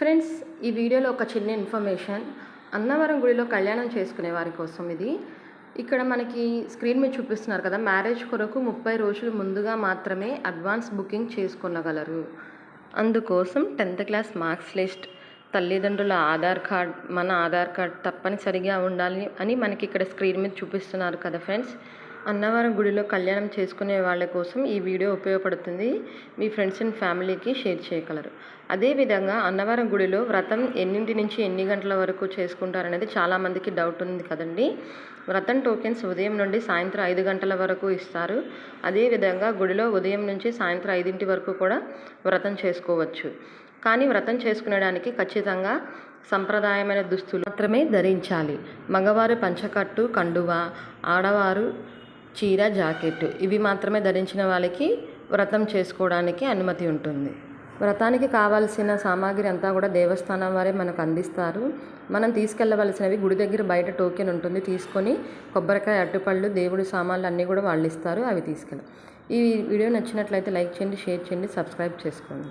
Friends ఈ వీడియోలో ఒక చిన్న ఇన్ఫర్మేషన్ అన్నవరం గుడిలో కళ్యాణం చేసుకునే వారి కోసం ఇది. ఇక్కడ మనకి స్క్రీన్ మీద చూపిస్తున్నారు కదా మ్యారేజ్ కొరకు ముప్పై రోజులు ముందుగా మాత్రమే అడ్వాన్స్ బుకింగ్ చేసుకునగలరు. అందుకోసం టెన్త్ క్లాస్ మార్క్స్ లిస్ట్ తల్లిదండ్రుల ఆధార్ కార్డ్ మన ఆధార్ కార్డ్ తప్పనిసరిగా ఉండాలి అని మనకి ఇక్కడ స్క్రీన్ మీద చూపిస్తున్నారు కదా ఫ్రెండ్స్ అన్నవరం గుడిలో కళ్యాణం చేసుకునే వాళ్ళ కోసం ఈ వీడియో ఉపయోగపడుతుంది. మీ ఫ్రెండ్స్ అండ్ ఫ్యామిలీకి షేర్ చేయగలరు. అదేవిధంగా అన్నవరం గుడిలో వ్రతం ఎన్నింటి నుంచి ఎన్ని గంటల వరకు చేసుకుంటారనేది చాలామందికి డౌట్ ఉంది కదండి. వ్రతం టోకెన్స్ ఉదయం నుండి సాయంత్రం ఐదు గంటల వరకు ఇస్తారు. అదేవిధంగా గుడిలో ఉదయం నుంచి సాయంత్రం ఐదింటి వరకు కూడా వ్రతం చేసుకోవచ్చు. కానీ వ్రతం చేసుకునేడానికి ఖచ్చితంగా సంప్రదాయమైన దుస్తులు మాత్రమే ధరించాలి. మగవారు పంచకట్టు కండువ ఆడవారు చీర జాకెట్ ఇవి మాత్రమే ధరించిన వాళ్ళకి వ్రతం చేసుకోవడానికి అనుమతి ఉంటుంది. వ్రతానికి కావాల్సిన సామాగ్రి అంతా కూడా దేవస్థానం వారే మనకు అందిస్తారు. మనం తీసుకెళ్ళవలసినవి గుడి దగ్గర బయట టోకెన్ ఉంటుంది. తీసుకొని కొబ్బరికాయ అట్టుపళ్ళు దేవుడి సామాన్లు అన్నీ కూడా వాళ్ళు ఇస్తారు. అవి తీసుకెళ్ళి. ఈ వీడియో నచ్చినట్లయితే లైక్ చేయండి షేర్ చేయండి సబ్స్క్రైబ్ చేసుకోండి.